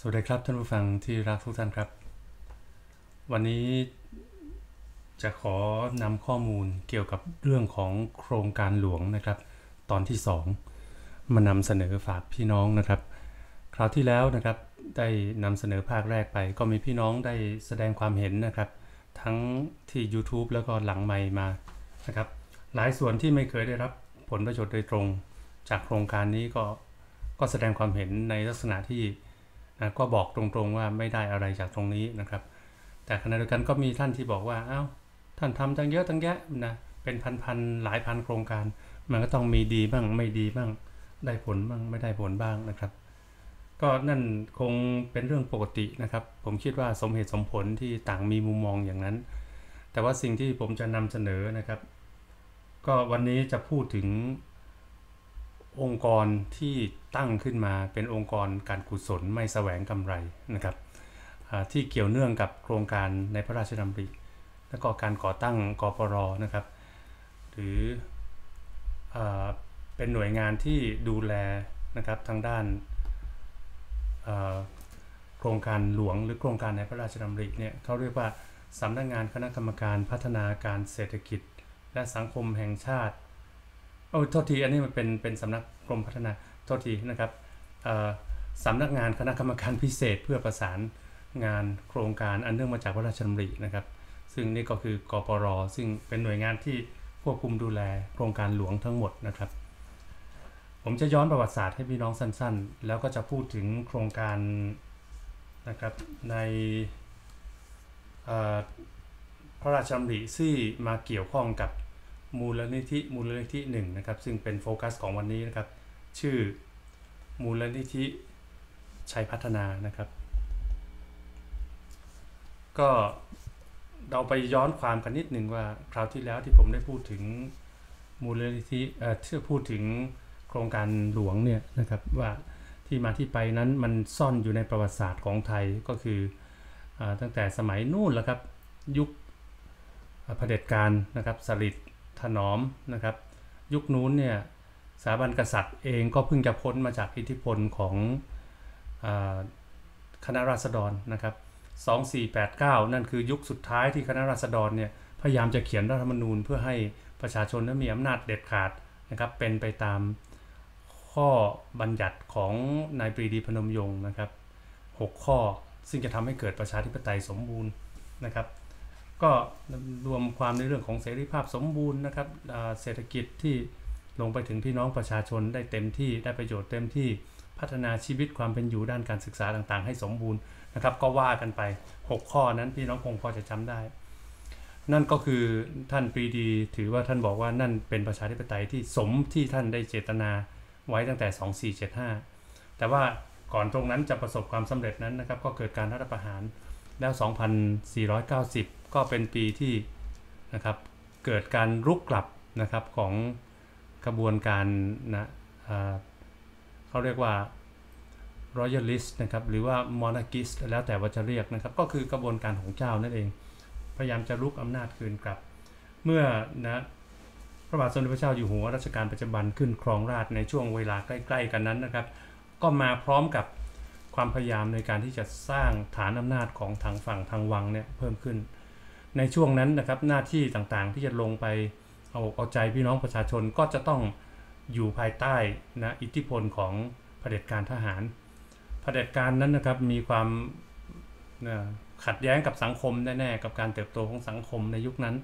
สวัสดีครับท่านผู้ฟังที่รักทุกท่านครับ วันนี้จะขอนำข้อมูลเกี่ยวกับเรื่องของโครงการหลวงนะครับ ตอนที่ 2 มานำเสนอฝากพี่น้องนะครับ คราวที่แล้วนะครับได้นำเสนอภาคแรกไป ก็มีพี่น้องได้แสดงความเห็นนะครับ ทั้งที่ YouTube แล้วก็หลังไมค์มานะครับ หลายส่วนที่ไม่เคยได้รับผลประโยชน์โดยตรง จากโครงการนี้ก็ก็แสดงความเห็นในลักษณะที่ นะก็บอกตรงๆว่าไม่ได้อะไรจากตรงนี้นะครับ แต่ขณะเดียวกันก็มีท่านที่บอกว่าเอา้าท่านทำตั้งเยอะตั้งแยะนะเป็นพันๆหลายพันโครงการ มันก็ต้องมีดีบ้างไม่ดีบ้างได้ผลบ้างไม่ได้ผลบ้างนะครับ ก็นั่นคงเป็นเรื่องปกตินะครับ ผมคิดว่าสมเหตุสมผลที่ต่างมีมุมมองอย่างนั้น แต่ว่าสิ่งที่ผมจะนำเสนอนะครับ ก็วันนี้จะพูดถึง องค์กรที่ตั้งขึ้นมาเป็นองค์กรการกุศลไม่แสวงกำไรนะครับที่เกี่ยวเนื่องกับโครงการในพระราชดำริ และก็การก่อตั้งกปรนะครับ หรืออเป็นหน่วยงานที่ดูแลนะครับทางด้านโครงการหลวงหรือโครงการในพระราชดำริเนี่ยเขาเรียกว่าสำนักงงานคณะกรรมการพัฒนาการเศรษฐกิจ และสังคมแห่งชาติ โอ้โทษทีอันนี้มันเป็นเป็นสำนักกรมพัฒนาโทษทีนะครับสำนักงานคณะกรรมการพิเศษเพื่อประสานงานโครงการอันเนื่องมาจากพระราชดำรินะครับ ซึ่งนี่ก็คือกปรซึ่งเป็นหน่วยงานที่ควบคุมดูแลโครงการหลวงทั้งหมดนะครับ ผมจะย้อนประวัติศาสตร์ให้พี่น้องสั้นๆ แล้วก็จะพูดถึงโครงการนะครับในพระราชดำริที่มาเกี่ยวข้องกับ มูลนิธิมูลนิธิหนึ่งนะครับ ซึ่งเป็นโฟกัสของวันนี้นะครับ ชื่อมูลนิธิชัยพัฒนานะครับ ก็เราไปย้อนความกันนิดหนึ่งว่าคราวที่แล้วที่ผมได้พูดถึงมูลนิธิเอ่อที่พูดถึงโครงการหลวงเนี่ยนะครับว่าที่มาที่ไปนั้นมันซ่อนอยู่ในประวัติศาสตร์ของไทยก็คืออตั้งแต่สมัยนู่นแล้วครับยุคเผด็จการนะครับสลิด ถนอมนะครับ ยุคนู้นเนี่ยสถาบันกษัตริย์เองก็เพิ่งจะพ้นมาจากอิทธิพลของคณะราษฎรนะครับ 2489 นั่นคือยุคสุดท้ายที่คณะราษฎรเนี่ยพยายามจะเขียนรัฐธรรมนูญเพื่อให้ประชาชนนั้นมีอำนาจเด็ดขาดนะครับเป็นไปตามข้อบัญญัติของนายปรีดีพนมยงค์นะครับ 6 ข้อซึ่งจะทำให้เกิดประชาธิปไตยสมบูรณ์นะครับ ก็รวมความในเรื่องของเสรีภาพสมบูรณ์นะครับเศรษฐกิจที่ลงไปถึงพี่น้องประชาชนได้เต็มที่ได้ประโยชน์เต็มที่พัฒนาชีวิตความเป็นอยู่ด้านการศึกษาต่างๆ ให้สมบูรณ์นะครับ ก็ว่ากันไป 6 ข้อนั้นพี่น้องคงพอจะจำได้ นั่นก็คือท่านปรีดี ถือว่าท่านบอกว่านั่นเป็นประชาธิปไตยที่สมที่ท่านได้เจตนาไว้ตั้งแต่ 2475 แต่ว่าก่อนตรงนั้นจะประสบความสำเร็จนั้นนะครับ ก็เกิดการรัฐประหารแล้ว 2490 ก็เป็นปีที่นะครับเกิดการรุกกลับนะครับของกระบวนการนะเขาเรียกว่า royalist นะครับหรือว่า monarchist แล้วแต่ว่าจะเรียกนะครับ ก็คือกระบวนการของเจ้านั่นเอง พยายามจะรุกอำนาจคืนกลับ เมื่อนะพระบาทสมเด็จพระเจ้าอยู่หัวรัชกาลปัจจุบันขึ้นครองราชในช่วงเวลาใกล้ๆกันนั้นนะครับ ก็มาพร้อมกับความพยายามในการที่จะสร้างฐานอำนาจของทางฝั่งทางวังเนี่ยเพิ่มขึ้น ในช่วงนั้นนะครับหน้าที่ต่างๆที่จะลงไปเอาเอาใจพี่น้องประชาชนก็จะต้องอยู่ภายใต้นะอิทธิพลของเผด็จการทหารเผด็จการนั้นนะครับมีความนะขัดแย้งกับสังคมแน่ๆกับการเติบโตของสังคมในยุคนั้น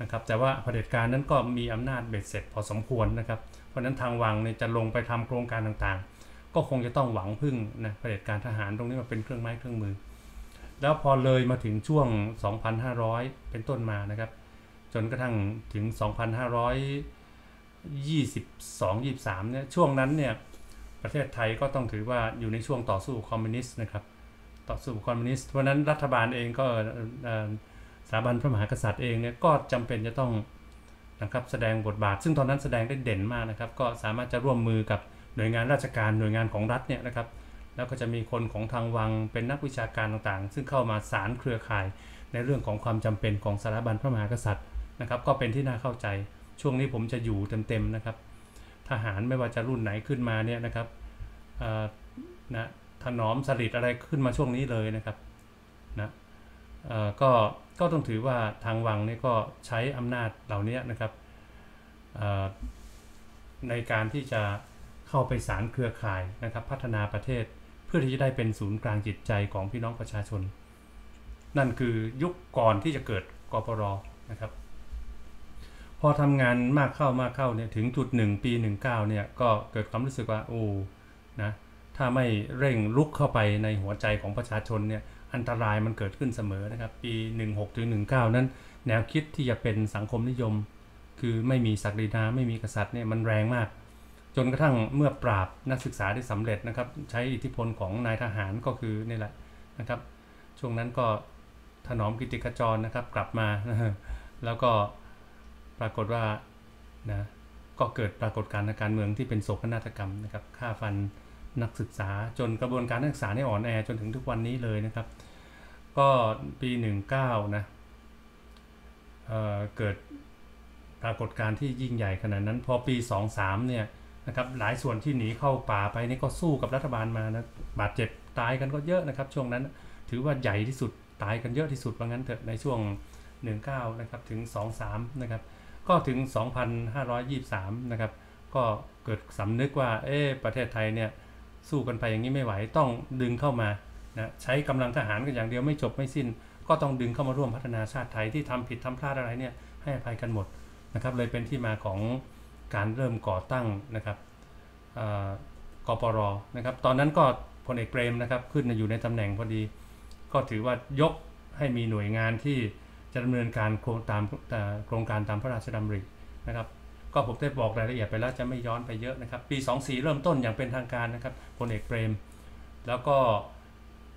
นะครับแต่ว่าเผด็จการนั้นก็มีอำนาจเบ็ดเสร็จพอสมควรนะครับ เพราะนั้นทางวังเนี่ยจะลงไปทำโครงการต่างๆ ก็คงจะต้องหวังพึ่งนะเผด็จการทหารตรงนี้มาเป็นเครื่องไม้เครื่องมือ แล้วพอเลยมาถึงช่วง 2,500 เป็นต้นมานะครับ จนกระทั่งถึง 2,522 23เนี่ยช่วงนั้นเนี่ยประเทศไทยก็ต้องถือว่าอยู่ในช่วงต่อสู้คอมมิวนิสต์นะครับต่อสู้คอมมิวนิสต์เพราะนั้นรัฐบาลเองก็สถาบันพระมหากษัตริย์เองเนี่ยก็จำเป็นจะต้องนะครับแสดงบทบาท ซึ่งตอนนั้นแสดงได้เด่นมากนะครับ ก็สามารถจะร่วมมือกับหน่วยงานราชการหน่วยงานของรัฐเนี่ยนะครับ แล้วก็จะมีคนของทางวังเป็นนักวิชาการต่างๆ ซึ่งเข้ามาสารเครือข่าย ในเรื่องของความจำเป็นของสถาบันพระมหากษัตริย์นะครับ ก็เป็นที่น่าเข้าใจ ช่วงนี้ผมจะอยู่เต็มๆนะครับ ทหารไม่ว่าจะรุ่นไหนขึ้นมาเนี่ยนะครับนะถนอมสลิดอะไรขึ้นมาช่วงนี้เลยนะครับนะก็ก็ต้องถือว่าทางวังนี่ก็ใช้อำนาจเหล่านี้นะครับในการที่จะเข้าไปสารเครือข่ายนะครับ พัฒนาประเทศ พื่อที่จะได้เป็นศูนย์กลางจิตใจของพี่น้องประชาชน นั่นคือยุคก่อนที่จะเกิดกปรนะครับ พอทำงานมากเข้ามากเข้าเนี่ยถึงจุดหนึ่งปี 19เนี่ยก็เกิดความรู้สึกว่าโอ้นะถ้าไม่เร่งลุกเข้าไปในหัวใจของประชาชนเนี่ยอันตรายมันเกิดขึ้นเสมอนะครับ ปี 16ถึง19 นั้น แนวคิดที่จะเป็นสังคมนิยม คือไม่มีศักดินาไม่มีกษัตริย์เนี่ยมันแรงมาก จนกระทั่งเมื่อปราบนักศึกษาได้สำเร็จนะครับ ใช้อิทธิพลของนายทหารก็คือนี่แหละนะครับ ช่วงนั้นก็ถนอมกิติกจรนะครับกลับมา แล้วก็ปรากฏว่านะก็เกิดปรากฏการณ์การเมืองที่เป็นโศกนาฏกรรมนะครับฆ่าฟันนักศึกษาจนกระบวนการนักศึกษาเนี่ยอ่อนแอจนถึงทุกวันนี้เลยนะครับ ก็ปี 19นะเเกิดปรากฏการณ์ที่ยิ่งใหญ่ขนาดนั้น พอปี 23เนี่ย นะครับหลายส่วนที่หนีเข้าป่าไปนี่ก็สู้กับรัฐบาลมานะบาดเจ็บตายกันก็เยอะนะครับ ช่วงนั้นถือว่าใหญ่ที่สุดตายกันเยอะที่สุดว่างั้นเถอะในช่วง 19นะครับถึง 23นะครับก็ถึง 2,523นะครับก็เกิดสำนึกว่าเอ๊ประเทศไทยเนี่ยสู้กันไปอย่างนี้ไม่ไหวต้องดึงเข้ามานะใช้กำลังทหารกันอย่างเดียวไม่จบไม่สิ้น ก็ต้องดึงเข้ามาร่วมพัฒนาชาติไทยที่ทำผิดทำพลาดอะไรเนี่ยให้อภัยกันหมดนะครับเลยเป็นที่มาของ การเริ่มก่อตั้งนะครับกปรนะครับ ตอนนั้นก็พลเอกเปรมนะครับ ขึ้นอยู่ในตำแหน่งพอดี ก็ถือว่ายกให้มีหน่วยงานที่จะดำเนินการโครงตามโครงการตามพระราชดำรินะครับ ก็ผมได้บอกรายละเอียดไปแล้วจะไม่ย้อนไปเยอะนะครับ ปี 24 เริ่มต้นอย่างเป็นทางการนะครับพลเอกเปรม แล้วก็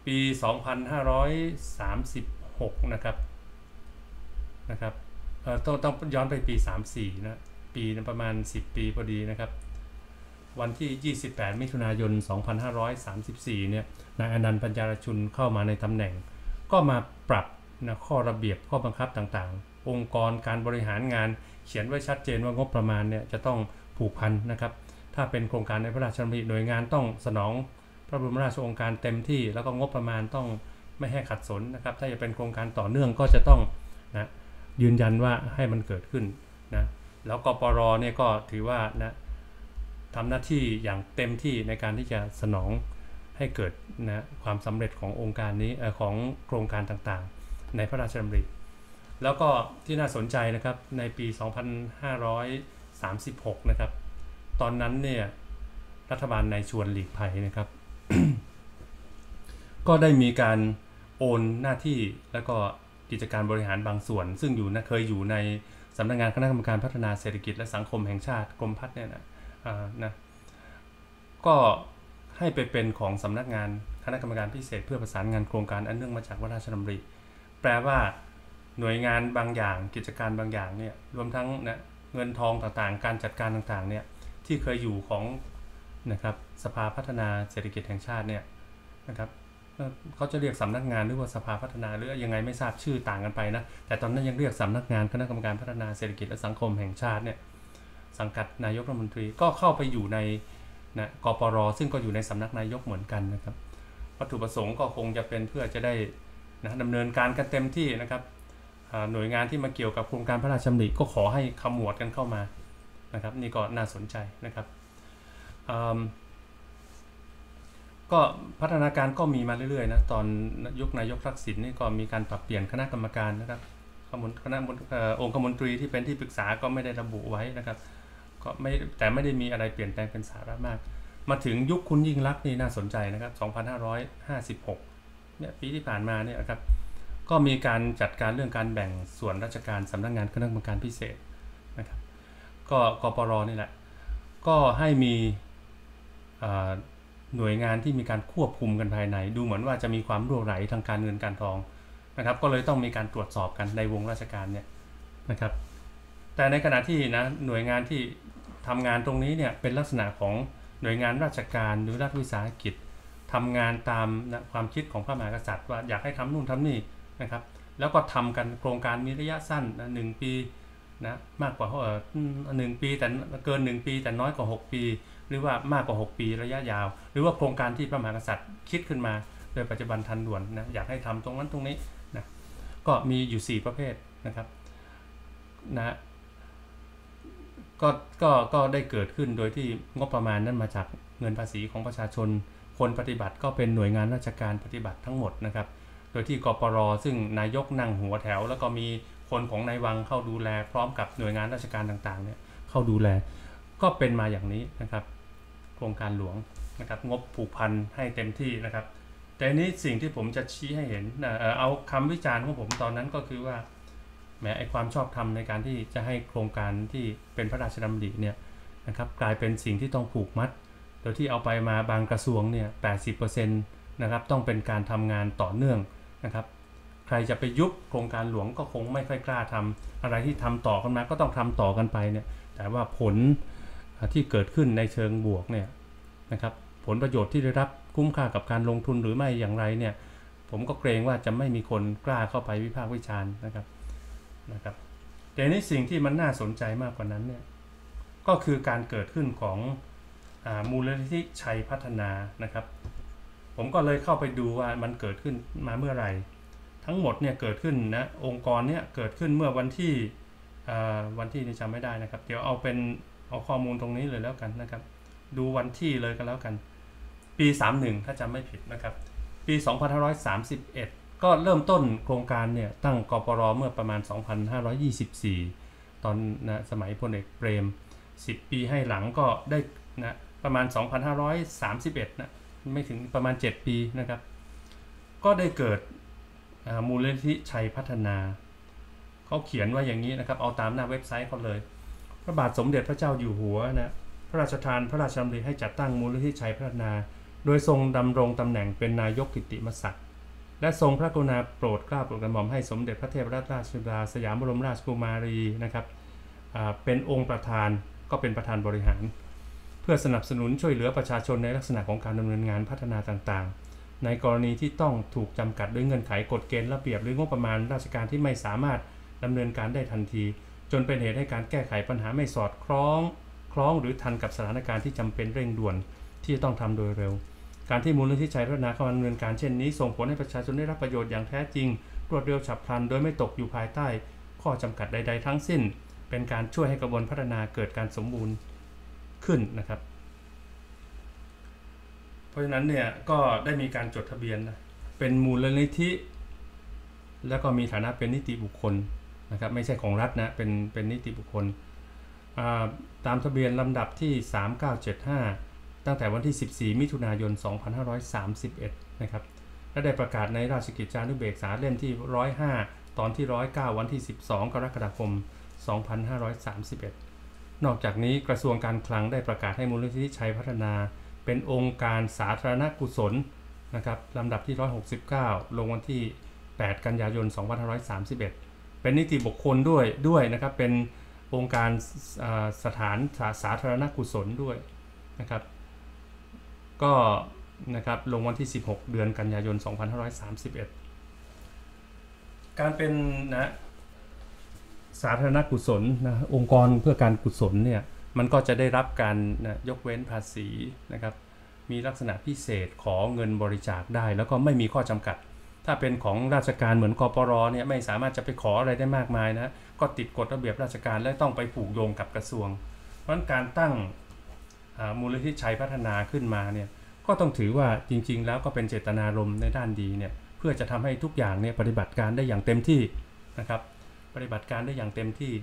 ปี 2536 นะครับนะครับเออต้องต้องย้อนไปปี 34 นะ ปีประมาณ 10 ปีพอดีนะครับ วันที่ 28 มิถุนายน 2534 เนี่ยนายอนันต์ปัญญารชุนเข้ามาในตำแหน่ง ก็มาปรับนะข้อระเบียบข้อบังคับต่างๆ องค์กรการบริหารงานเขียนไว้ชัดเจนว่างบประมาณเนี่ยจะต้องผูกพันนะครับ ถ้าเป็นโครงการในพระราชดำริหน่วยงานต้องสนอง พระบรมราชโองการเต็มที่ แล้วก็งบประมาณต้องไม่ให้ขัดสนนะครับ ถ้าจะเป็นโครงการต่อเนื่องก็จะต้องนะยืนยันว่าให้มันเกิดขึ้นนะ แล้วกปรเนี่ยก็ถือว่านะทำหน้าที่อย่างเต็มที่ในการที่จะสนองให้เกิดนะความสำเร็จขององค์การนี้ของโครงการต่างๆ ในพระราชดำริ แล้วก็ที่น่าสนใจนะครับในปี 2536 นะครับ ตอนนั้นเนี่ยรัฐบาลในชวนหลีกภัยนะครับ ก็ได้มีการโอนหน้าที่แล้วก็กิจการบริหารบางส่วน ซึ่งอยู่นะเคยอยู่ใน สำนักงงานคณะกรรมการพัฒนาเศรษฐกิจและสังคมแห่งชาติกรมพัฒน์เนี่ยนะนะก็ให้ไปเป็นของสำนักงานคณะกรรมการพิเศษเพื่อประสานงานโครงการอันเนื่องมาจากวราชดำริแปลว่าหน่วยงานบางอย่างกิจการบางอย่างเนี่ยรวมทั้งนะเงินทองต่างๆ การจัดการต่างๆเนี่ยที่เคยอยู่ของนะครับสภาพัฒนาเศรษฐกิจแห่งชาติเนี่ยนะครับ เขาจะเรียกสำนักงานหรือว่าสภาพัฒนาหรือยังไงไม่ทราบชื่อต่างกันไปนะ แต่ตอนนั้นยังเรียกสำนักงานคณะกรรมการพัฒนาเศรษฐกิจและสังคมแห่งชาติเนี่ยสังกัดนายกรัฐมนตรีก็เข้าไปอยู่ในนะกปรซึ่งก็อยู่ในสำนักนายกเหมือนกันนะครับ วัตถุประสงค์ก็คงจะเป็นเพื่อจะได้นะดำเนินการกันเต็มที่นะครับหน่วยงานที่มาเกี่ยวกับโครงการพระราชดำริก็ขอให้ขมวดกันเข้ามานะครับ นี่ก็น่าสนใจนะครับ ก็พัฒนาการก็มีมาเรื่อยๆนะตอนยุคนายกทักษิณนี่ก็มีการปรับเปลี่ยนคณะกรรมการนะครับคณะองค์คมนตรีที่เป็นที่ปรึกษาก็ไม่ได้ระบุไว้นะครับก็ไม่แต่ไม่ได้มีอะไรเปลี่ยนแปลงเป็นสาระมาก มาถึงยุคคุณยิ่งรักนี่น่าสนใจนะครับ 2556เนี่ยปีที่ผ่านมาเนี่ยครับก็มีการจัดการเรื่องการแบ่งส่วนราชการสำนักงงานคณะกรรมการพิเศษนะครับก็กปรนี่แหละก็ให้มี หน่วยงานที่มีการควบคุมกันภายใน ดูเหมือนว่าจะมีความรั่วไหลทางการเงินการทองนะครับ ก็เลยต้องมีการตรวจสอบกันในวงราชการเนี่ยนะครับ แต่ในขณะที่นะหน่วยงานที่ทำงานตรงนี้เนี่ยเป็นลักษณะของหน่วยงานราชการหรือรัฐวิสาหกิจทำงานตามนะความคิดของพระมหากษัตริย์ว่าอยากให้ทำนู่นทำนี่นะครับ แล้วก็ทำกันโครงการมีระยะสั้นนะหนึ่งปีนะมากกว่าเออหนึ่งปีแต่เกิน 1 ปีแต่น้อยกว่า 6 ปี หรือว่ามากกว่า 6 ปีระยะยาว หรือว่าโครงการที่พระมหากษัตริย์คิดขึ้นมา โดยปัจจุบันทันด่วนนะอยากให้ทำตรงนั้นตรงนี้นะก็มีอยู่ 4 ประเภทนะครับนะก็ก็ก็ได้เกิดขึ้นโดยที่งบประมาณนั้นมาจากเงินภาษีของประชาชน คนปฏิบัติก็เป็นหน่วยงานราชการปฏิบัติทั้งหมดนะครับ โดยที่กปรซึ่งนายกนั่งหัวแถว แล้วก็มีคนของนายวังเข้าดูแล พร้อมกับหน่วยงานราชการต่างๆเนี่ยเข้าดูแลก็เป็นมาอย่างนี้นะครับ โครงการหลวงนะครับงบผูกพันให้เต็มที่นะครับ แต่นี้สิ่งที่ผมจะชี้ให้เห็นนะเอ่อเอาคำวิจารณ์ของผมตอนนั้นก็คือว่าแหมไอความชอบธรรมในการที่จะให้โครงการที่เป็นพระราชดำริเนี่ยนะครับกลายเป็นสิ่งที่ต้องผูกมัด โดยที่เอาไปมาบางกระทรวงเนี่ย80%นะครับต้องเป็นการทำงานต่อเนื่องนะครับ ใครจะไปยุบโครงการหลวงก็คงไม่ค่อยกล้าทำอะไรที่ทำต่อกันมาก็ต้องทำต่อกันไปเนี่ยแต่ว่าผล ที่เกิดขึ้นในเชิงบวกเนี่ยนะครับผลประโยชน์ที่ได้รับคุ้มค่ากับการลงทุนหรือไม่อย่างไรเนี่ยผมก็เกรงว่าจะไม่มีคนกล้าเข้าไปวิพากษ์วิจารณ์นะครับนะครับแต่ในสิ่งที่มันน่าสนใจมากกว่านั้นเนี่ยก็คือการเกิดขึ้นของอมูลนิธิชัยพัฒนานะครับ ผมก็เลยเข้าไปดูว่ามันเกิดขึ้นมาเมื่อไหร่ ทั้งหมดเนี่ยเกิดขึ้นนะองค์กรเนี่ยเกิดขึ้นเมื่อวันที่วันที่นี่จำไม่ได้นะครับ เดี๋ยวเอาเป็น เอาข้อมูลตรงนี้เลยแล้วกันนะครับ ดูวันที่เลยกันแล้วกัน ปี 31 ถ้าจำไม่ผิดนะครับ ปี 2531 ก็เริ่มต้นโครงการเนี่ยตั้งกปรเมื่อประมาณ 2524 ตอนนะสมัยพลเอกเปรม 10 ปีให้หลังก็ได้นะประมาณ 2531 นะไม่ถึงประมาณ 7 ปีนะครับ ก็ได้เกิดมูลนิธิชัยพัฒนา เขาเขียนว่าอย่างนี้นะครับ เอาตามหน้าเว็บไซต์เขาเลย ระบาทสมเด็จพระเจ้าอยู่หัวนะพระราชทานพระราชดำริให้จัดตั้งมูลนิธิชัยพัฒนา โดยทรงดำรงตำแหน่งเป็นนายกกิติมศักดิ์และทรงพระกรุณาโปรดเกล้าโปรดกระหม่อมให้สมเด็จพระเทพรัตนราชสุดาสยามบรมราชกุมารีนะครับเป็นองค์ประธานก็เป็นประธานบริหาร เพื่อสนับสนุนช่วยเหลือประชาชนในลักษณะของการดำเนินงานพัฒนาต่างๆ ในกรณีที่ต้องถูกจำกัดด้วยเงื่อนไขกฎเกณฑ์ระเบียบหรืองบประมาณราชการที่ไม่สามารถดำเนินการได้ทันที จนเป็นเหตุให้การแก้ไขปัญหาไม่สอดคล้องคล้องหรือทันกับสถานการณ์ที่จำเป็นเร่งด่วนที่จะต้องทำโดยเร็ว การที่มูลนิธิชัยพัฒนาเข้ามาดำเนินการเช่นนี้ส่งผลให้ประชาชนได้รับประโยชน์อย่างแท้จริง รวดเร็วฉับพลัน โดยไม่ตกอยู่ภายใต้ ข้อจำกัดใด ๆ ทั้งสิ้น เป็นการช่วยให้กระบวนพัฒนาเกิดการสมบูรณ์ขึ้นนะครับ เพราะฉะนั้นเนี่ยก็ได้มีการจดทะเบียนนะเป็นมูลนิธิ แล้วก็มีฐานะเป็นนิติบุคคล นะครับไม่ใช่ของรัฐนะเป็นเป็นนิติบุคคลตามทะเบียนลำดับที่ 3975 ตั้งแต่วันที่ 14 มิถุนายน 2531 นะครับและได้ประกาศในราชกิจจานุเบกษาเล่มที่ 105 ตอนที่ 109 วันที่ 12 กรกฎาคม 2531 นอกจากนี้กระทรวงการคลังได้ประกาศให้มูลนิธิชัยพัฒนา เป็นองค์การสาธารณกุศลนะครับลำดับที่ 169 ลงวันที่ 8 กันยายน 2531 เป็นนิติบุคคลด้วยด้วยนะครับ เป็นองค์การสถานสาสาธารณกุศลด้วยนะครับ ก็นะครับลงวันที่ 16 เดือนกันยายน 2531 การเป็นนะสาธารณกุศลนะองค์กรเพื่อการกุศลเนี่ยมันก็จะได้รับการนะยกเว้นภาษีนะครับ มีลักษณะพิเศษขอเงินบริจาคได้ แล้วก็ไม่มีข้อจำกัด ถ้าเป็นของราชการเหมือนกปรเนี่ยไม่สามารถจะไปขออะไรได้มากมายนะก็ติดกฎระเบียบราชการและต้องไปผูกโยงกับกระทรวง เพราะงั้นการตั้งมูลนิธิชัยพัฒนาขึ้นมาเนี่ยก็ต้องถือว่าจริง ๆ แล้วก็เป็นเจตนารมณ์ในด้านดีเนี่ยเพื่อจะทำให้ทุกอย่างเนี่ยปฏิบัติการได้อย่างเต็มที่นะครับปฏิบัติการได้อย่างเต็มที่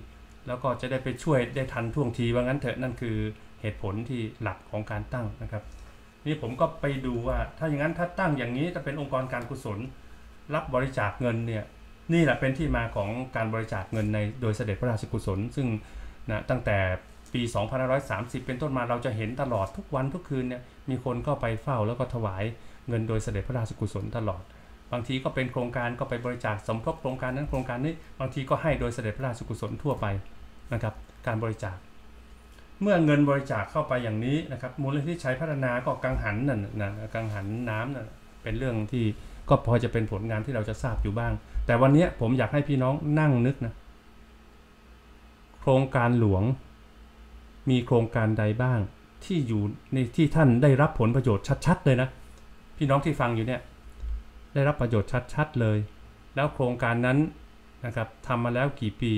แล้วก็จะได้ไปช่วยได้ทันท่วงทีว่างั้นเถอะนั่นคือเหตุผลที่หลักของการตั้งนะครับนี่ผมก็ไปดูว่าถ้าอย่างนั้นถ้าตั้งอย่างนี้จะเป็นองค์กรการกุศล รับบริจาคเงินเนี่ยนี่แหละเป็นที่มาของการบริจาคเงินในโดยเสด็จพระราชกุศล ซึ่งนะตั้งแต่ปี 2530 เป็นต้นมาเราจะเห็นตลอดทุกวันทุกคืนเนี่ยมีคนก็ไปเฝ้าแล้วก็ถวายเงินโดยเสด็จพระราชกุศลตลอด บางทีก็เป็นโครงการก็ไปบริจาคสมทบโครงการนั้นโครงการนี้บางทีก็ให้โดยเสด็จพระราชกุศลทั่วไปนะครับการบริจาค เมื่อเงินบริจาคเข้าไปอย่างนี้นะครับมูลนิธิชัยพัฒนาก็กังหันนั่นนะกังหันน้ำนั่นเป็นเรื่องที่ ก็พอจะเป็นผลงานที่เราจะทราบอยู่บ้าง แต่วันนี้ผมอยากให้พี่น้องนั่งนึกนะ โครงการหลวง มีโครงการใดบ้าง ที่อยู่ในที่ท่านได้รับผลประโยชน์ชัด ๆ เลยนะ พี่น้องที่ฟังอยู่เนี่ย ได้รับประโยชน์ชัด ๆ เลย แล้วโครงการนั้นนะครับทำมาแล้วกี่ปี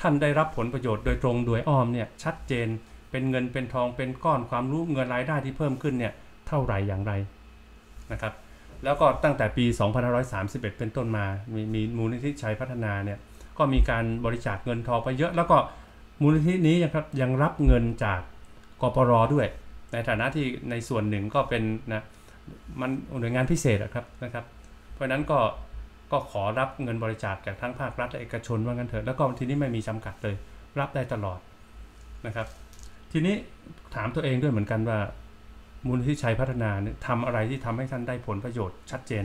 ท่านได้รับผลประโยชน์โดยตรงโดยอ้อมเนี่ยชัดเจนเป็นเงินเป็นทองเป็นก้อนความรู้เงินรายได้ที่เพิ่มขึ้นเนี่ยเท่าไหร่อย่างไรนะครับ แล้วก็ตั้งแต่ปี 2531 เป็นต้นมา มีมีมูลนิธิชัยพัฒนาเนี่ย ก็มีการบริจาคเงินทองไปเยอะ แล้วก็มูลนิธินี้ยังครับยังรับเงินจากกปรด้วย ในฐานะที่ในส่วนหนึ่งก็เป็นนะมันหน่วยงานพิเศษครับนะครับ เพราะนั้นก็ก็ขอรับเงินบริจาคจากทั้งภาครัฐและเอกชนว่างั้นเถอะแล้วก็ทีนี้ไม่มีจำกัดเลย รับได้ตลอดนะครับ ทีนี้ถามตัวเองด้วยเหมือนกันว่า มูลนิธิชัยพัฒนาเนี่ยทำอะไรที่ทำให้ท่านได้ผลประโยชน์ชัดเจน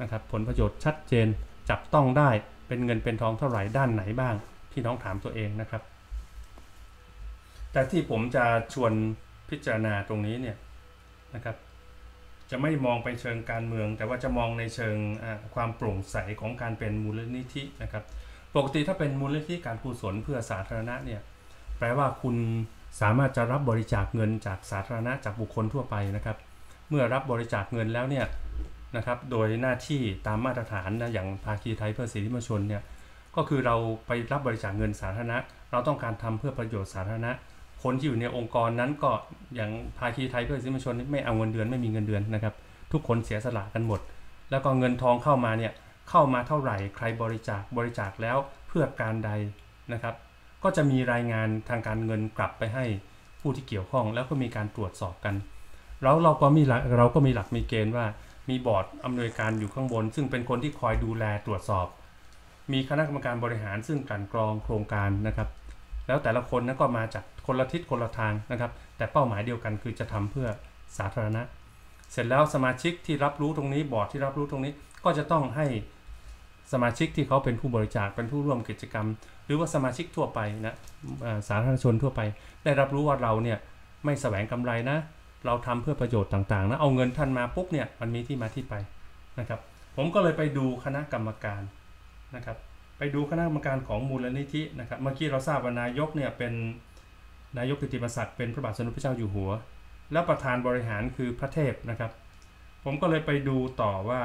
นะครับผลประโยชน์ชัดเจนจับต้องได้เป็นเงินเป็นทองเท่าไหร่ด้านไหนบ้างพี่น้องถามตัวเองนะครับ แต่ที่ผมจะชวนพิจารณาตรงนี้เนี่ยนะครับ จะไม่มองไปเชิงการเมือง แต่ว่าจะมองในเชิงความโปร่งใสของการเป็นมูลนิธินะครับ ปกติถ้าเป็นมูลนิธิการกุศลเพื่อสาธารณะเนี่ยแปลว่าคุณ สามารถจะรับบริจาคเงินจากสาธารณะจากบุคคลทั่วไปนะครับ เมื่อรับบริจาคเงินแล้วเนี่ยนะครับโดยหน้าที่ตามมาตรฐานนะอย่างภาคีไทยเพื่อสิทธิมชนเนี่ยก็คือเราไปรับบริจาคเงินสาธารณะ เราต้องการทำเพื่อประโยชน์สาธารณะ คนที่อยู่ในองค์กรนั้นก็อย่างภาคีไทยเพื่อสิทธิมชนไม่เอาเงินเดือนไม่มีเงินเดือนนะครับ ทุกคนเสียสละกันหมด แล้วก็เงินทองเข้ามาเนี่ยเข้ามาเท่าไหร่ใครบริจาคบริจาคแล้วเพื่อการใดนะครับ ก็จะมีรายงานทางการเงินกลับไปให้ผู้ที่เกี่ยวข้อง แล้วก็มีการตรวจสอบกัน แล้วเราก็มีเราก็มีหลักมีเกณฑ์ว่ามีบอร์ดอำนวยการอยู่ข้างบน ซึ่งเป็นคนที่คอยดูแลตรวจสอบ มีคณะกรรมการบริหารซึ่งกันกรองโครงการนะครับ แล้วแต่ละคนนั้นก็มาจากคนละทิศคนละทางนะครับ แต่เป้าหมายเดียวกันคือจะทำเพื่อสาธารณะ เสร็จแล้วสมาชิกที่รับรู้ตรงนี้บอร์ดที่รับรู้ตรงนี้ก็จะต้องให้ สมาชิกที่เขาเป็นผู้บริจาคเป็นผู้ร่วมกิจกรรม หรือว่าสมาชิกทั่วไปนะสาธารณชนทั่วไป ได้รับรู้ว่าเราเนี่ยไม่แสวงกำไรนะ เราทำเพื่อประโยชน์ต่างๆนะเอาเงินท่านมาปุ๊บเนี่ยมันมีที่มาที่ไปนะครับ ผมก็เลยไปดูคณะกรรมการนะครับ ไปดูคณะกรรมการของมูลนิธินะครับเมื่อกี้เราทราบว่านายกเนี่ยเป็นนายกกิติมศักดิ์เป็นพระบาทสมเด็จพระเจ้าอยู่หัว แล้วประธานบริหารคือพระเทพนะครับ ผมก็เลยไปดูต่อว่า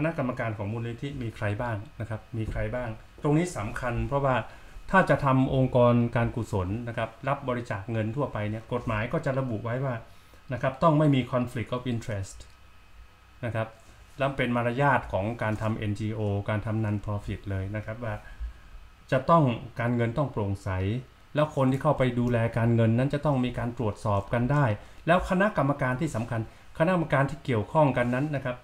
คณะกรรมการของมูลนิธิมีใครบ้างนะครับ มีใครบ้าง ตรงนี้สำคัญ เพราะว่าถ้าจะทำองค์กรการกุศลนะครับรับบริจาคเงินทั่วไปเนี่ยกฎหมายก็จะระบุไว้ว่านะครับต้องไม่มี conflict of interest นะครับแล้วเป็นมารยาทของการทำ NGO การทำ non profit เลยนะครับว่าจะต้องการเงินต้องโปร่งใส แล้วคนที่เข้าไปดูแลการเงินนั้นจะต้องมีการตรวจสอบกันได้ แล้วคณะกรรมการที่สำคัญ คณะกรรมการที่เกี่ยวข้องกันนั้นนะครับ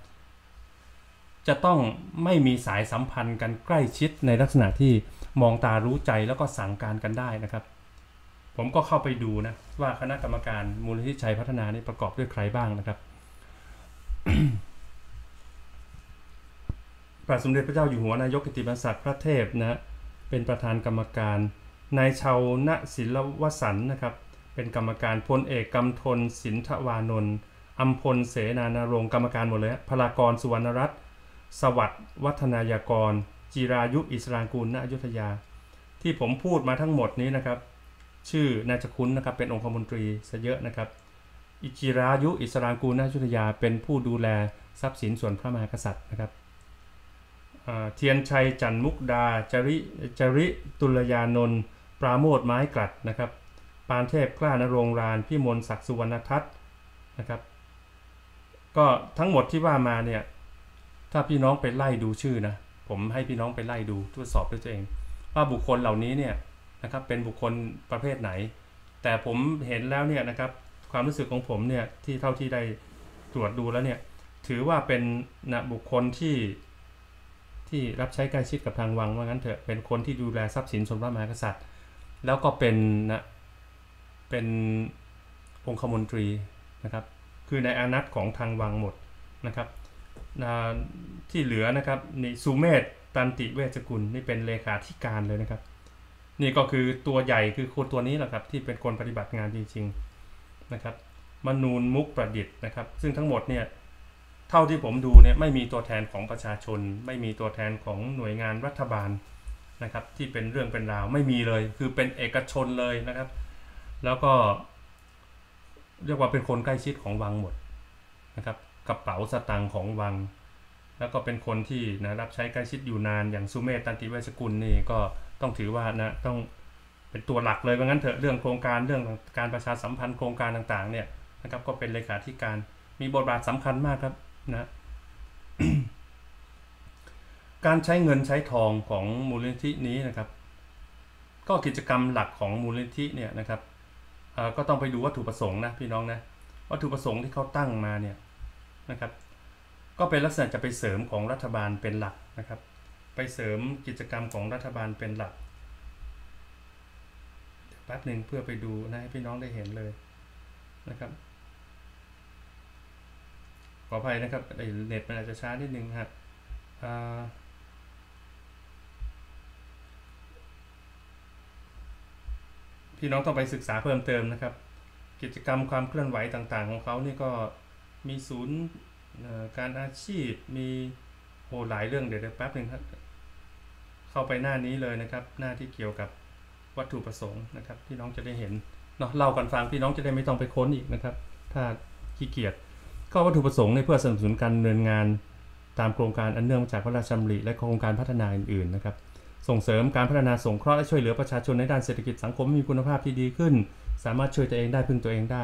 จะต้องไม่มีสายสัมพันธ์กันใกล้ชิดในลักษณะที่มองตารู้ใจแล้วก็สั่งการกันได้นะครับ ผมก็เข้าไปดูนะว่าคณะกรรมการมูลนิธิชัยพัฒนานี่ประกอบด้วยใครบ้างนะครับพระสมเด็จพระเจ้าอยู่หัวนายกกิติมศักดิ์พระเทพนะเป็นประธานกรรมการนายชาวณศิลวสันนะครับ เป็นกรรมการพลเอกกำทนสินทวานนท์อัมพลเสนานารงกรรมการหมดเลยพลากรสุวรรณรัตน์ สวัสดิ์วัฒนายากร จิรายุอิสรางกูลณอยุธยา ที่ผมพูดมาทั้งหมดนี้นะครับ ชื่อนาจะคุ้นนะครับ เป็นองคมนตรีซะเยอะนะครับ อิจิรายุอิสรางกูลณอยุธยา เป็นผู้ดูแลทรัพย์สินส่วนพระมหากษัตริย์นะครับเทียนชัยจันมุกดาจริจริตุลยานนท์ปราโมทไม้กลัดนะครับ ปานเทพกล้านรงรานพี่มนศักดิ์สุวรรณทัศน์นะครับ ก็ทั้งหมดที่ว่ามาเนี่ย ถ้าพี่น้องไปไล่ดูชื่อนะ ผมให้พี่น้องไปไล่ดูตรวจสอบด้วยตัวเอง ว่าบุคคลเหล่านี้เนี่ยนะครับเป็นบุคคลประเภทไหน แต่ผมเห็นแล้วเนี่ยนะครับความรู้สึกของผมเนี่ยที่เท่าที่ได้ตรวจดูแล้วเนี่ยถือว่าเป็นนะบุคคลที่ที่รับใช้ใกล้ชิดกับทางวังว่างั้นเถอะเป็นคนที่ดูแลทรัพย์สินสมบัติมหากษัตริย์ แล้วก็เป็นนะเป็นองคมนตรีนะครับคือในอานัตของทางวังหมดนะครับ ที่เหลือนะครับนี่สุเมธตันติเวชกุลนี่เป็นเลขาธิการเลยนะครับ นี่ก็คือตัวใหญ่คือคนตัวนี้แหละครับที่เป็นคนปฏิบัติงานจริงๆนะครับมนูนมุกประดิษฐ์นะครับ ซึ่งทั้งหมดเนี่ยเท่าที่ผมดูเนี่ยไม่มีตัวแทนของประชาชน ไม่มีตัวแทนของหน่วยงานรัฐบาลนะครับที่เป็นเรื่องเป็นราวไม่มีเลยคือเป็นเอกชนเลยนะครับ แล้วก็ เรียกว่าเป็นคนใกล้ชิดของวังหมดนะครับ กระเป๋าสตังค์ของวัง แล้วก็เป็นคนที่นะรับใช้ใกล้ชิดอยู่นานอย่างสุเมธตันติเวชกุลนี่ก็ต้องถือว่านะต้องเป็นตัวหลักเลยว่างั้นเถอะเรื่องโครงการเรื่องการประชาสัมพันธ์โครงการต่างๆ เนี่ยนะครับ ก็เป็นเลขาธิการมีบทบาทสำคัญมากครับนะการใช้เงินใช้ทองของมูลนิธินี้นะครับ ก็กิจกรรมหลักของมูลนิธิเนี่ยนะครับก็ต้องไปดูวัตถุประสงค์นะพี่น้องนะวัตถุประสงค์ที่เขาตั้งมาเนี่ย นะครับ ก็เป็นลักษณะจะไปเสริมของรัฐบาลเป็นหลักนะครับ ไปเสริมกิจกรรมของรัฐบาลเป็นหลักแป๊บหนึ่งเพื่อไปดูนะให้พี่น้องได้เห็นเลยนะครับ ขออภัยนะครับเน็ตมันอาจจะช้านิดนึงครับพี่น้องต้องไปศึกษาเพิ่มเติมนะครับ กิจกรรมความเคลื่อนไหวต่างๆ ของเขานี่ก็ มีศูนย์การอาชีพมีโหหลายเรื่องเดี๋ยวแป๊บหนึ่งครับเข้าไปหน้านี้เลยนะครับ หน้าที่เกี่ยวกับวัตถุประสงค์นะครับพี่น้องจะได้เห็นเนาะเล่ากันฟังพี่น้องจะได้ไม่ต้องไปค้นอีกนะครับ ถ้าขี้เกียจก็วัตถุประสงค์ในเพื่อสนับสนุนการดำเนินงานตามโครงการอันเนื่องมาจากพระราชดำริและโครงการพัฒนาอื่นๆนะครับส่งเสริมการพัฒนาสงเคราะห์และช่วยเหลือประชาชนในด้านเศรษฐกิจสังคมมีคุณภาพที่ดีขึ้น สามารถช่วยตัวเองได้พึ่งตัวเองได้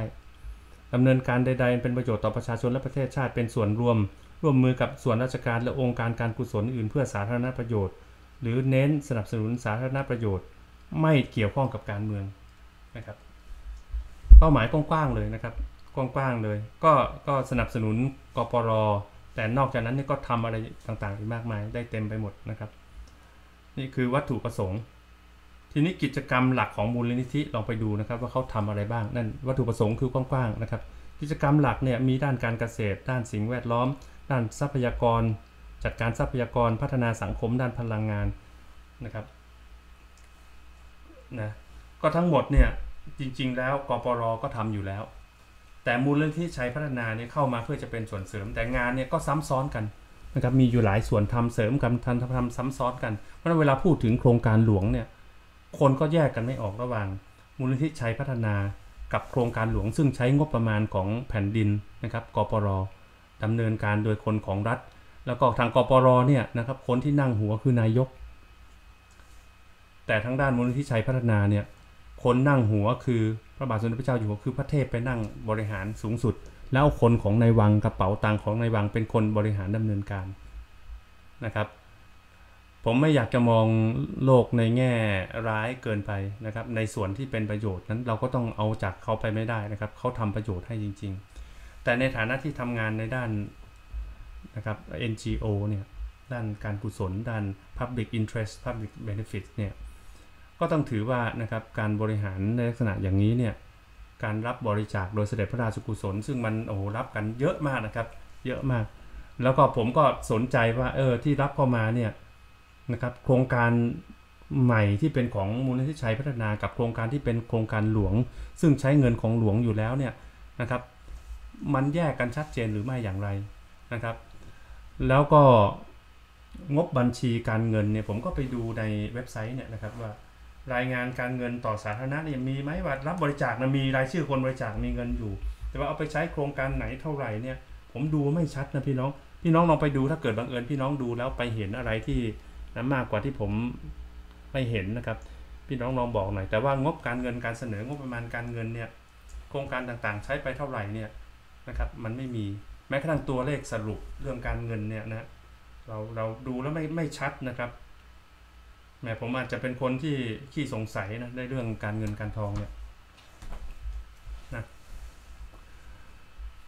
ดำเนินการใดๆ เป็นประโยชน์ต่อประชาชนและประเทศชาติเป็นส่วนรวม ร่วมมือกับส่วนราชการและองค์การการกุศลอื่นเพื่อสาธารณประโยชน์ หรือเน้นสนับสนุนสาธารณประโยชน์ ไม่เกี่ยวข้องกับการเมืองนะครับ เป้าหมายกว้างๆเลยนะครับกว้างๆเลย ก็ก็สนับสนุนกปรแต่นอกจากนั้นนี่ก็ทำอะไรต่างๆอีกมากมายได้เต็มไปหมดนะครับ นี่คือวัตถุประสงค์ ทีนี้กิจกรรมหลักของมูลนิธิลองไปดูนะครับ ว่าเขาทำอะไรบ้างนั่นวัตถุประสงค์คือกว้างๆนะครับ กิจกรรมหลักเนี่ยมีด้านการเกษตร ด้านสิ่งแวดล้อม ด้านทรัพยากร จัดการทรัพยากรพัฒนาสังคมด้านพลังงานนะครับนะก็ทั้งหมดเนี่ยจริงๆ แล้วกปรก็ทำอยู่แล้ว แต่มูลนิธิชัยพัฒนาเนี่ยเข้ามาเพื่อจะเป็นส่วนเสริม แต่งานเนี่ยก็ซ้ำซ้อนกันนะครับมีอยู่หลายส่วนทำเสริมกันทำทำซ้ำซ้อนกันเพราะเวลาพูดถึงโครงการหลวงเนี่ย คนก็แยกกันไม่ออกระหว่างมูลนิธิชัยพัฒนากับโครงการหลวงซึ่งใช้งบประมาณของแผ่นดินนะครับกปรดำเนินการโดยคนของรัฐ แล้วก็ทางกปรเนี่ยนะครับคนที่นั่งหัวคือนายก แต่ทางด้านมูลนิธิชัยพัฒนาเนี่ยคนนั่งหัวคือพระบาทสมเด็จพระเจ้าอยู่หัวคือพระเทพไปนั่งบริหารสูงสุด แล้วคนของในวังกระเป๋าตังของในวังเป็นคนบริหารดำเนินการนะครับ ผมไม่อยากจะมองโลกในแง่ร้ายเกินไปนะครับ ในส่วนที่เป็นประโยชน์นั้นเราก็ต้องเอาจากเขาไปไม่ได้นะครับเขาทำประโยชน์ให้จริง ๆ แต่ในฐานะที่ทำงานในด้านนะครับ NGO เนี่ยด้านการกุศล ด้าน Public Interest Public Benefit เนี่ยก็ต้องถือว่านะครับการบริหารในลักษณะอย่างนี้เนี่ยการรับบริจาคโดยเสด็จพระราชกุศล ซึ่งมันโอ้รับกันเยอะมากนะครับ เยอะมาก แล้วก็ผมก็สนใจว่าเออที่รับเข้ามาเนี่ย นะครับโครงการใหม่ที่เป็นของมูลนิธิชัยพัฒนากับโครงการที่เป็นโครงการหลวง ซึ่งใช้เงินของหลวงอยู่แล้วเนี่ยนะครับมันแยกกันชัดเจนหรือไม่อย่างไรนะครับ แล้วก็งบบัญชีการเงินเนี่ยผมก็ไปดูในเว็บไซต์เนี่ยนะครับว่ารายงานการเงินต่อสาธารณะเนี่ยมีไหมว่ารับบริจาคนะมีรายชื่อคนบริจาคมีเงินอยู่ แต่ว่าเอาไปใช้โครงการไหนเท่าไหร่เนี่ยผมดูไม่ชัดนะพี่น้องพี่น้องลองไปดูถ้าเกิดบังเอิญพี่น้องดูแล้วไปเห็นอะไรที่ นะมากกว่าที่ผมไม่เห็นนะครับ พี่น้องลองบอกหน่อยแต่ว่างบการเงินการเสนองบประมาณการเงินเนี่ยโครงการต่างๆ ใช้ไปเท่าไหร่เนี่ยนะครับ มันไม่มีแม้กระทั่งตัวเลขสรุปเรื่องการเงินเนี่ยนะเราเราดูแล้วไม่ไม่ชัดนะครับแม่ผมอาจจะเป็นคนที่ขี้สงสัยนะในเรื่องการเงินการทองเนี่ยนะ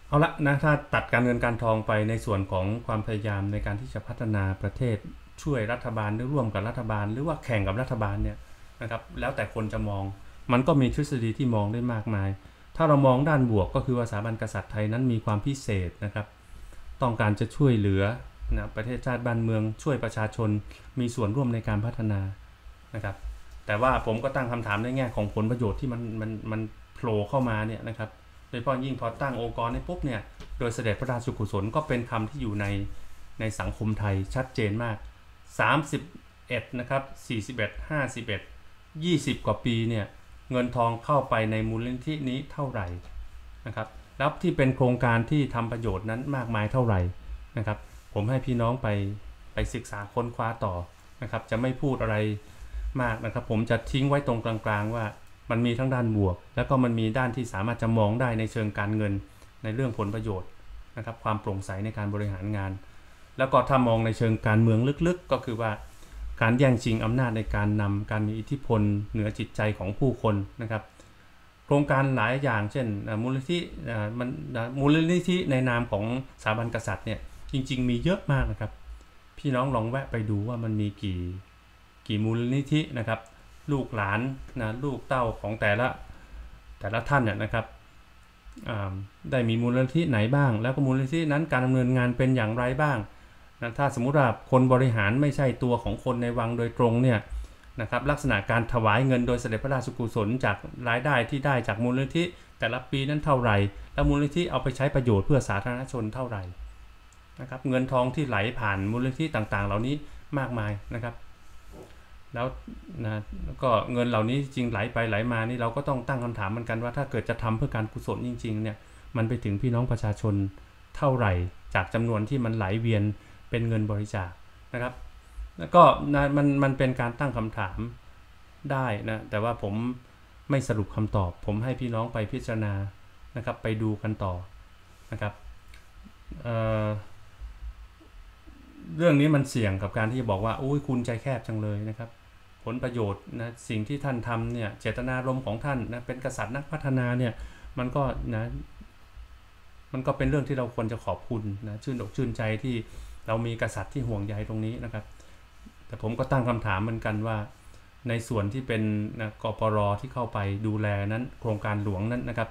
เอาละนะถ้าตัดการเงินการทองไปในส่วนของความพยายามในการที่จะพัฒนาประเทศ ช่วยรัฐบาลหรือร่วมกับรัฐบาล หรือว่าแข่งกับรัฐบาลเนี่ยนะครับแล้วแต่คนจะมอง มันก็มีทฤษฎีที่มองได้มากมาย ถ้าเรามองด้านบวกก็คือว่าสถาบันกษัตริย์ไทยนั้นมีความพิเศษนะครับ ต้องการจะช่วยเหลือนะประเทศชาติบ้านเมือง ช่วยประชาชนมีส่วนร่วมในการพัฒนานะครับ แต่ว่าผมก็ตั้งคำถามในแง่ของผลประโยชน์ที่มันมันมันโผล่เข้ามาเนี่ยนะครับโดยเฉพาะยิ่งพอตั้งองค์กรในปุ๊บเนี่ยโดยเสด็จพระราชกุศลก็เป็นคำที่อยู่ในในสังคมไทยชัดเจนมาก 31นะครับ41 51 20 กว่าปีเนี่ยเงินทองเข้าไปในมูลนิธินี้เท่าไหร่นะครับแล้วที่เป็นโครงการที่ทำประโยชน์นั้นมากมายเท่าไหร่นะครับ ผมให้พี่น้องไปไปศึกษาค้นคว้าต่อนะครับ จะไม่พูดอะไรมากนะครับ ผมจะทิ้งไว้ตรงกลางๆว่ามันมีทั้งด้านบวก แล้วก็มันมีด้านที่สามารถจะมองได้ในเชิงการเงินในเรื่องผลประโยชน์นะครับ ความโปร่งใสในการบริหารงาน แล้วก็ถ้ามองในเชิงการเมืองลึกๆ ก็คือว่าการแย่งชิงอำนาจในการนำการมีอิทธิพลเหนือจิตใจของผู้คนนะครับโครงการหลายอย่างเช่นมูลนิธิมันมูลนิธิในนามของสถาบันกษัตริย์เนี่ยจริง ๆ มีเยอะมากนะครับ พี่น้องลองแวะไปดูว่ามันมีกี่กี่มูลนิธินะครับ ลูกหลานนะลูกเต้าของแต่ละแต่ละท่านเนี่ยนะครับได้มีมูลนิธิไหนบ้าง แล้วก็มูลนิธินั้นการดำเนินงานเป็นอย่างไรบ้าง นะถ้าสมมุติว่าคนบริหารไม่ใช่ตัวของคนในวังโดยตรงเนี่ยนะครับลักษณะการถวายเงินโดยเสด็จพระราชกุศลจากรายได้ที่ได้จากมูลนิธิแต่ละปีนั้นเท่าไหร่ แล้วมูลนิธิเอาไปใช้ประโยชน์เพื่อสาธารณชนเท่าไหร่นะครับเงินทองที่ไหลผ่านมูลนิธิต่างๆ เหล่านี้มากมายนะครับ แล้วนะก็เงินเหล่านี้จริงไหลไปไหลมานี่เราก็ต้องตั้งคำถามเหมือนกันว่า ถ้าเกิดจะทำเพื่อการกุศลจริงๆเนี่ยมันไปถึงพี่น้องประชาชนเท่าไหร่ จากจำนวนที่มันไหลเวียน เป็นเงินบริจาคนะครับ แล้วก็นะมันมันเป็นการตั้งคำถามได้นะแต่ว่าผมไม่สรุปคำตอบ ผมให้พี่น้องไปพิจารณานะครับ ไปดูกันต่อนะครับเเรื่องนี้มันเสี่ยงกับการที่จะบอกว่าโอ้ยคุณใจแคบจังเลยนะครับ ผลประโยชน์นะสิ่งที่ท่านทำเนี่ยเจตนารมณ์ของท่านนะเป็นกษัตริย์นักพัฒนาเนี่ยมันก็นะมันก็เป็นเรื่องที่เราควรจะขอบคุณนะชื่นอกชื่นใจที่ เรามีกษัตริย์ที่ห่วงใยตรงนี้นะครับ แต่ผมก็ตั้งคำถามเหมือนกันว่า ในส่วนที่เป็นนะกปรที่เข้าไปดูแลนั้นโครงการหลวงนั้นนะครับ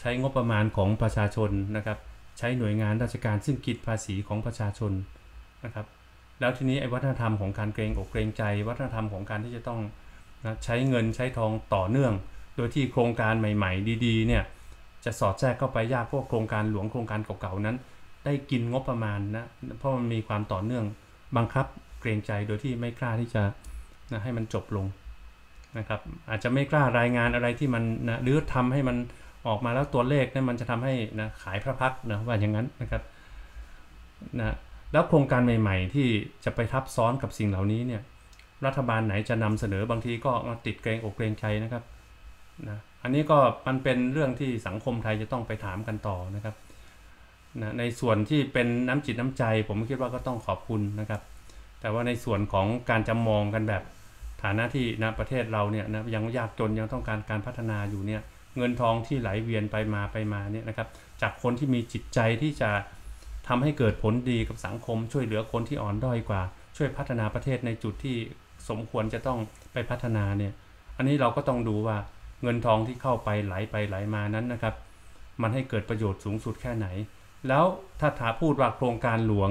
ใช้งบประมาณของประชาชนนะครับ ใช้หน่วยงานราชการซึ่งกิจภาษีของประชาชนนะครับ แล้วทีนี้ไอ้วัฒนธรรมของการเกรงอกเกรงใจ วัฒนธรรมของการที่จะต้องนะใช้เงินใช้ทองต่อเนื่อง โดยที่โครงการใหม่ ๆ ดีๆเนี่ยจะสอดแทรกเข้าไปยากพวกโครงการหลวงโครงการเก่าๆนั้น ได้กินงบประมาณนะเพราะมันมีความต่อเนื่องบังคับเกรงใจโดยที่ไม่กล้าที่จะนะให้มันจบลงนะครับอาจจะไม่กล้ารายงานอะไรที่มันนะหรือทำให้มันออกมาแล้วตัวเลขนะั้นมันจะทำให้นะขายพระพักนะว่าอย่างนั้นนะครับนะแล้วโครงการใหม่ๆ ที่จะไปทับซ้อนกับสิ่งเหล่านี้เนี่ยรัฐบาลไหนจะนำเสนอบางทีก็มาติดเกรงอกเกรงใจนะครับนะอันนี้ก็มันเป็นเรื่องที่สังคมไทยจะต้องไปถามกันต่อนะครับ นะในส่วนที่เป็นน้ำจิตน้ำใจ ผมคิดว่าก็ต้องขอบคุณนะครับ แต่ว่าในส่วนของการจำมองกันแบบฐานะที่นะประเทศเราเนี่ยนะยังยากจนยังต้องการการพัฒนาอยู่เนี่ยเงินทองที่ไหลเวียนไปมาไปมาเนี่ยนะครับ จากคนที่มีจิตใจที่จะทำให้เกิดผลดีกับสังคม ช่วยเหลือคนที่อ่อนด้อยกว่า ช่วยพัฒนาประเทศในจุดที่สมควรจะต้องไปพัฒนาเนี่ย อันนี้เราก็ต้องดูว่าเงินทองที่เข้าไปไหลไปไหลมานั้นนะครับ มันให้เกิดประโยชน์สูงสุดแค่ไหน แล้วถ้าถาพูดว่าโครงการหลวง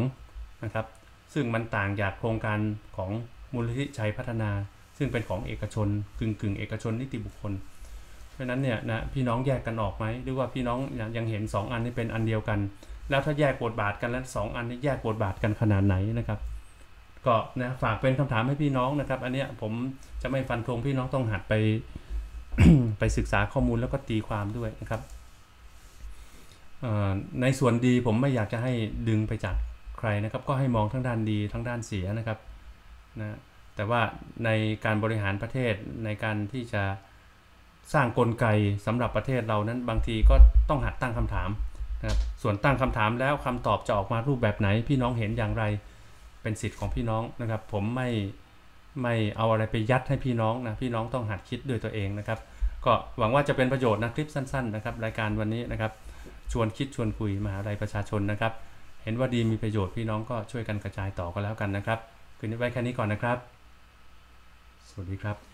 นะครับ ซึ่งมันต่างจากโครงการของมูลนิธิชัยพัฒนา ซึ่งเป็นของเอกชนกึ่งกึ่งเอกชนนิติบุคคล เพราะนั้นเนี่ยนะพี่น้องแยกกันออกไหมหรือว่าพี่น้องยังเห็น 2 อันนี้เป็นอันเดียวกัน แล้วถ้าแยกบทบาทกันแล้วสอันนี้แยกบทบาทกันขนาดไหนนะครับก็นะฝากเป็นคำถามให้พี่น้องนะครับ อันเนี้ยผมจะไม่ฟันธงพี่น้องต้องหัดไป ไปศึกษาข้อมูลแล้วก็ตีความด้วยนะครับ ในส่วนดีผมไม่อยากจะให้ดึงไปจากใครนะครับ ก็ให้มองทั้งด้านดีทั้งด้านเสียนะครับนะแต่ว่าในการบริหารประเทศในการที่จะสร้างกลไกสำหรับประเทศเรานั้นบางทีก็ต้องหัดตั้งคำถามนะครับส่วนตั้งคำถามแล้วคำตอบจะออกมารูปแบบไหน พี่น้องเห็นอย่างไรเป็นสิทธิ์ของพี่น้องนะครับ ผมไม่ไม่เอาอะไรไปยัดให้พี่น้องนะพี่น้องต้องหัดคิดด้วยตัวเองนะครับ ก็หวังว่าจะเป็นประโยชน์นะคลิปสั้น ๆ นะครับ รายการวันนี้นะครับ ชวนคิดชวนคุยมหาลัยประชาชนนะครับ เห็นว่าดีมีประโยชน์พี่น้องก็ช่วยกันกระจายต่อก็แล้วกันนะครับ คืนนี้ไว้แค่นี้ก่อนนะครับ สวัสดีครับ